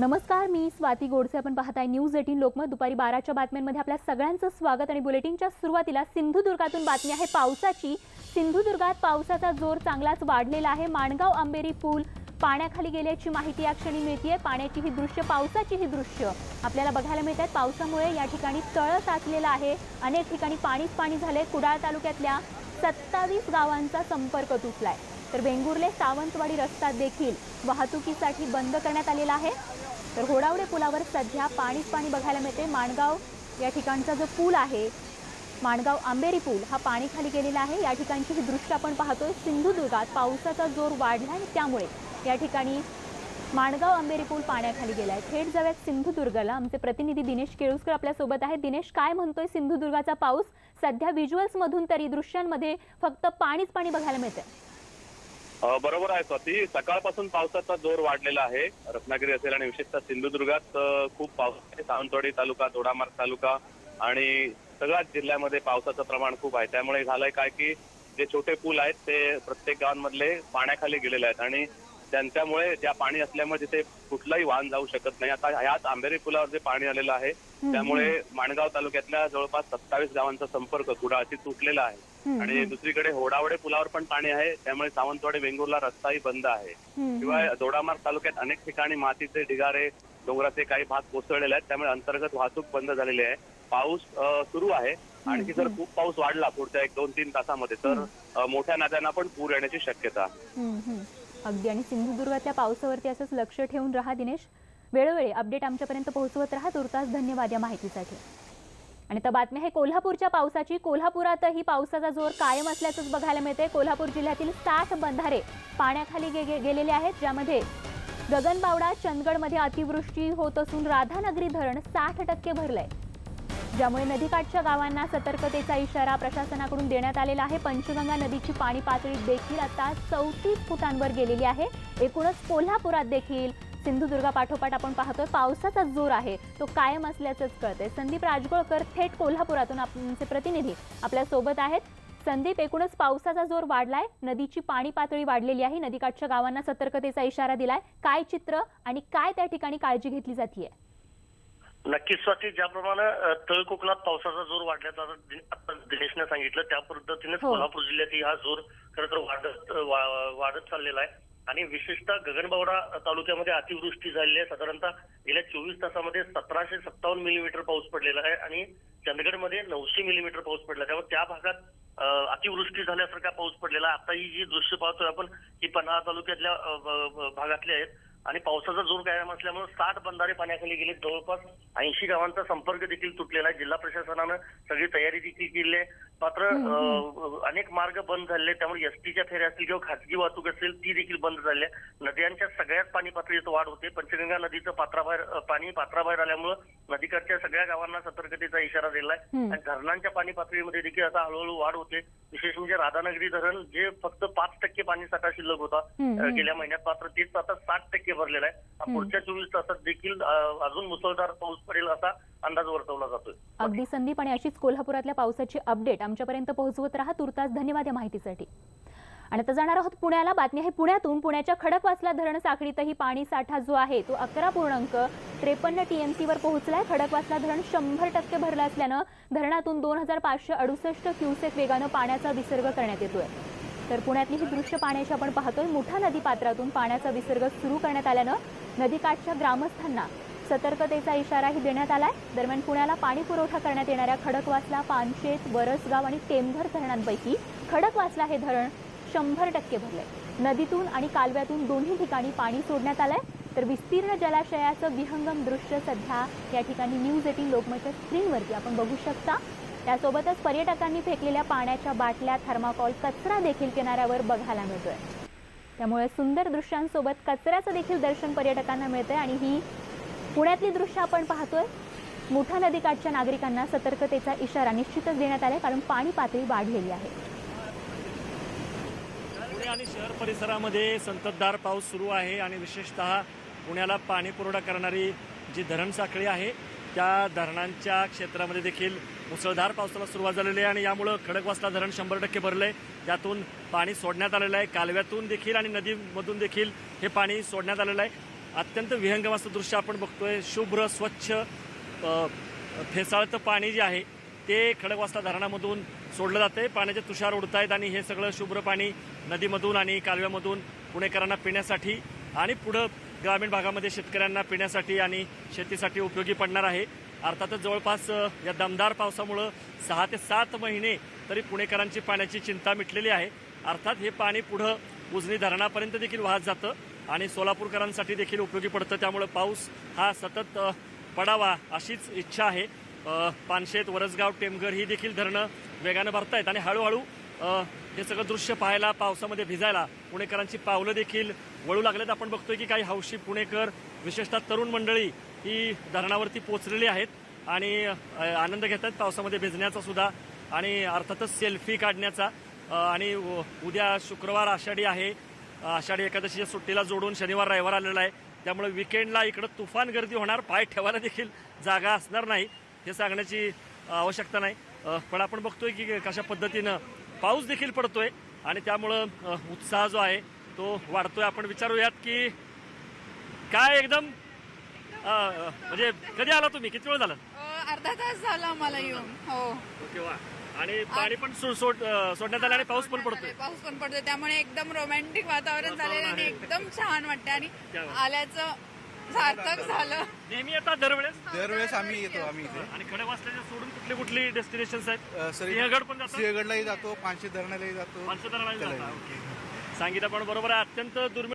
नमस्कार मी स्वाती गोडसे. आपण पाहताय न्यूज एटीन लोकमत. दुपारी बाराच्या बातम्यांमध्ये आपल्या सगळ्यांचं स्वागत आणि बुलेटिनच्या सुरुवातीला सिंधुदुर्गातून बातमी आहे पावसाची. सिंधुदुर्गात पावसाचा जोर चांगलाच वाढलेला आहे. माणगाव आंबेरी पूल पाण्याखाली गेल्याची माहिती या क्षणी मिळते पाण्याची ही दृश्य पावसाची ही दृश्य आपल्याला बघायला मिळत आहेत पावसामुळे या ठिकाणी तळ साचलेलं आहे. अनेक ठिकाणी पाणीच पाणी झाले कुडाळ तालुक्यातल्या सत्तावीस गावांचा संपर्क तुटलाय. तर वेंगुर्ले सावंतवाडी रस्ता देखील वाहतुकीसाठी बंद करण्यात आलेला आहे. तर होडावडे पुलावर सध्या पाणीच पाणी बघायला मिळते. माणगाव या ठिकाणचा जो पूल आहे माणगाव आंबेरी पूल हा पाणी खाली गेलेला आहे. या ठिकाणची ही दृश्य आपण पाहतोय. सिंधुदुर्गात पावसाचा जोर वाढला आणि त्यामुळे या ठिकाणी माणगाव आंबेरी पूल पाण्याखाली गेलाय. थेट जाऊयात सिंधुदुर्गला. आमचे प्रतिनिधी दिनेश केळुसकर आपल्यासोबत आहेत. दिनेश काय म्हणतोय सिंधुदुर्गाचा पाऊस? सध्या व्हिज्युअल्समधून तरी दृश्यांमध्ये फक्त पाणीच पाणी बघायला मिळतं बरोबर आहे स्वाती. सकाळपासून पावसाचा जोर वाढलेला आहे. रत्नागिरी असेल आणि विशेषतः सिंधुदुर्गात खूप पाऊस आहे. सावंतवाडी तालुका दोडामार्ग तालुका आणि सगळ्याच जिल्ह्यामध्ये पावसाचं प्रमाण खूप आहे. त्यामुळे झालंय काय की जे छोटे पूल आहेत ते प्रत्येक गावांमधले पाण्याखाली गेलेले आहेत आणि त्यांच्यामुळे त्या पाणी असल्यामुळे तिथे कुठलाही वाहन जाऊ शकत नाही. आता ह्याच आंबेरी पुलावर जे पाणी आलेलं आहे त्यामुळे माणगाव तालुक्यातल्या जवळपास सत्तावीस गावांचा संपर्क कुडाळशी तुटलेला आहे. आणि दुसरीकडे होडावडे पुलावर पण पाणी आहे. त्यामुळे सावंतवाडी वेंगुर्ला रस्ताही बंद आहे. शिवाय दोडामार्ग तालुक्यात अनेक ठिकाणी मातीचे ढिगारे डोंगराचे काही भाग कोसळलेले आहेत. त्यामुळे अंतर्गत वाहतूक बंद झालेली आहे. पाऊस सुरू आहे. आणखी जर खूप पाऊस वाढला पुढच्या एक दोन तीन तासामध्ये तर मोठ्या नद्यांना पण पूर येण्याची शक्यता आहे. अगदी. आणि सिंधुदुर्गातल्या पावसावरती असंच लक्ष ठेवून राहा दिनेश. वेळोवेळी अपडेट आमच्यापर्यंत पोहोचवत राहा. तुर्तास धन्यवाद या माहितीसाठी. आणि तर बातमी आहे कोल्हापूरच्या पावसाची. कोल्हापुरातही पावसाचा जोर कायम असल्याचंच बघायला मिळते कोल्हापूर जिल्ह्यातील साठ बंधारे पाण्याखाली गे गे- गेलेले आहेत ज्यामध्ये गगनबावडा चंदगडमध्ये अतिवृष्टी होत असून राधानगरी धरण साठ टक्के भरलंय. ज्यामुळे नदीकाठच्या गावांना सतर्कतेचा इशारा प्रशासनाकडून देण्यात आलेला आहे. पंचगंगा नदीची पाणी पातळी देखील आता चौतीस फुटांवर गेलेली आहे. एकूणच कोल्हापुरात देखील सिंधुदुर्गा पाठोपाठ आपण पाहतोय. पावसाचा जोर आहे. तो कायम असल्याचंच कळतंय. संदीप राजगोळकर थेट कोल्हापुरातून आमचे प्रतिनिधी आपल्यासोबत आहेत. संदीप एकूणच पावसाचा जोर वाढलाय. नदीची पाणी पातळी वाढलेली आहे. नदीकाठच्या गावांना सतर्कतेचा इशारा दिलाय. काय चित्र आणि काय त्या ठिकाणी काळजी घेतली जातीये? नक्कीच स्वाती. ज्याप्रमाणे तळ कोकणात पावसाचा जोर वाढल्याचं दिनेशने सांगितलं त्या पद्धतीनेच हो. कोल्हापूर जिल्ह्यातही हा जोर खरं तर वाढत वाढत चाललेला आहे. आणि विशेषतः गगनबावडा तालुक्यामध्ये अतिवृष्टी झालेली आहे. साधारणतः गेल्या चोवीस तासामध्ये सतराशे सत्तावन्न मिलीमीटर पाऊस पडलेला आहे आणि चंदगडमध्ये नऊशे मिलीमीटर पाऊस पडला. त्यामुळे त्या भागात अतिवृष्टी झाल्यासारखा पाऊस पडलेला आहे. आता ही जी दृश्य पाहतोय आपण ही पन्हाळा तालुक्यातल्या भागातले भागातली आहेत. आणि पावसाचा जोर कायम असल्यामुळे साठ बंधारे पाण्याखाली गेले जवळपास ऐंशी गावांचा संपर्क देखील तुटलेला आहे. जिल्हा प्रशासनानं सगळी तयारी देखील केली आहे. मात्र अनेक मार्ग बंद झाले. त्यामुळे एसटीच्या फेऱ्या असतील किंवा खासगी वाहतूक असेल ती देखील बंद झाली नद्यांच्या सगळ्याच पाणी पातळीत वाढ होते. पंचगंगा नदीचं पात्राबाहेर पाणी पात्राबाहेर आल्यामुळे नदीकाठच्या सगळ्या गावांना सतर्कतेचा इशारा दिलाय. आणि धरणांच्या पाणी पातळीमध्ये देखील आता हळूहळू वाढ होते. विशेष म्हणजे राधानगरी धरण जे फक्त पाच टक्के पाणी साठा शिल्लक होता. गेल्या महिन्यात मात्र तेच आता साठ टक्के भरलेला आहे. पुढच्या चोवीस तासात देखील अजून मुसळधार पाऊस पडेल असा अंदाज वर्तवला जातो अगदी संदीप आणि अशीच कोल्हापुरातल्या पावसाची अपडेट आमच्यापर्यंत पोहोचवत राहा. तुर्तास धन्यवाद या माहितीसाठी. आणि आता जाणार आहोत पुण्याला. बातमी आहे पुण्यातून. पुण्याच्या खडकवासला धरण साखळीतही पाणी साठा जो आहे तो अकरा पूर्णांक त्रेपन्न टीएमसीवर पोहोचलाय. खडकवासला धरण शंभर टक्के भरलं असल्यानं धरणातून दोन हजार पाचशे अडुसष्ट क्युसेक वेगानं पाण्याचा विसर्ग करण्यात येतोय. तर पुण्यातली ही दृश्य पाण्याची आपण पाहतोय. मोठ्या नदी पात्रातून पाण्याचा विसर्ग सुरू करण्यात आल्यानं नदीकाठच्या ग्रामस्थांना सतर्कतेचा इशाराही देण्यात आलाय. दरम्यान पुण्याला पाणी पुरवठा करण्यात येणाऱ्या खडकवासला पानशेत वरसगाव आणि टेमघर धरणांपैकी खडकवासला हे धरण शंभर टक्के भरलंय. नदीतून आणि कालव्यातून दोन्ही ठिकाणी पाणी सोडण्यात आलंय. तर विस्तीर्ण जलाशयाचं विहंगम दृश्य सध्या या ठिकाणी न्यूज एटीन लोकमतच्या स्क्रीनवरती आपण बघू शकता. त्यासोबतच पर्यटकांनी फेकलेल्या पाण्याच्या बाटल्या थर्माकॉल कचरा देखील किनाऱ्यावर बघायला मिळतोय. त्यामुळे सुंदर दृश्यांसोबत कचऱ्याचं देखील दर्शन पर्यटकांना मिळतंय आणि ही पुण्यातली दृश्य आपण पाहतोय. मोठा नदीकाठच्या नागरिकांना सतर्कतेचा इशारा निश्चितच देण्यात आला कारण पाणी पातळी वाढलेली आहे. पुणे आणि शहर परिसरामध्ये संततधार पाऊस सुरू आहे आणि विशेषतः पुण्याला पाणी पुरवठा करणारी जी धरण साखळी आहे त्या धरणांच्या क्षेत्रामध्ये देखील मुसळधार पावसाला सुरुवात झालेली आहे आणि यामुळं खडकवासला धरण शंभर टक्के भरलंय. त्यातून पाणी सोडण्यात आलेलं आहे. कालव्यातून देखील आणि नदीमधून देखील हे पाणी सोडण्यात आलेलं आहे. अत्यंत विहंगम असं दृश्य आपण बघतोय. शुभ्र स्वच्छ फेसाळतं पाणी जे आहे ते खडकवासला धरणामधून सोडलं जातंय पाण्याचे तुषार उडत आहेत आणि हे सगळं शुभ्र पाणी नदीमधून आणि कालव्यामधून पुणेकरांना पिण्यासाठी आणि पुढं ग्रामीण भागामध्ये शेतकऱ्यांना पिण्यासाठी आणि शेतीसाठी उपयोगी पडणार आहे. अर्थातच जवळपास या दमदार पावसामुळं सहा ते सात महिने तरी पुणेकरांची पाण्याची चिंता मिटलेली आहे. अर्थात हे पाणी पुढं उजनी धरणापर्यंत देखील वाहत जातं आणि सोलापूरकरांसाठी देखील उपयोगी पडतं. त्यामुळं पाऊस हा सतत पडावा अशीच इच्छा आहे. पानशेत वरसगाव टेमघर ही देखील धरणं वेगानं भरतायत आणि हळूहळू हे सगळं दृश्य पाहायला पावसामध्ये भिजायला पुणेकरांची पावलं देखील वळू लागलेत. आपण बघतोय की काही हौशी पुणेकर विशेषतः तरुण मंडळी ही धरणावरती पोचलेली आहेत आणि आनंद घेत आहेत पावसामध्ये भिजण्याचा सुद्धा आणि अर्थातच सेल्फी काढण्याचा. आणि उद्या शुक्रवार आषाढी आहे. आषाढी एकादशीच्या सुट्टीला जोडून शनिवार रविवार आलेला आहे. त्यामुळे विकेंडला इकडं तुफान गर्दी होणार. पाय ठेवायला देखील जागा असणार नाही. हे सांगण्याची आवश्यकता नाही. पण आपण बघतोय की कशा पद्धतीनं पाऊस देखील पडतोय आणि त्यामुळं उत्साह जो आहे तो वाढतोय. आपण विचारूयात की काय एकदम म्हणजे कधी आला तुम्ही? किती वेळ झाला? अर्धा तास झाला आम्हाला येऊन. हो. ओके वा. आणि पाणी पण सो- सोड अ, सोडण्यात आलं आणि पाऊस पण पडतोय. पाऊस पण पडतोय. त्यामुळे एकदम रोमॅन्टिक वातावरण झालेलं आणि एकदम छान वाटतं आणि क्या बात. आल्याचं सार्थक झालं. नेहमी येतात दरवेळेस? दरवेळेस आम्ही येतो आम्ही इथे. आणि खडकवासल्याच्या सोडून कुठली कुठली डेस्टिनेशन आहेत? सर सिंहगड पण जातो सिंहगडलाही जातो पाचशे धरणालाही जातो. माणसं धरणाला जाता ओके. सांगितलं पण बरोबर आहे अत्यंत दुर्मिळ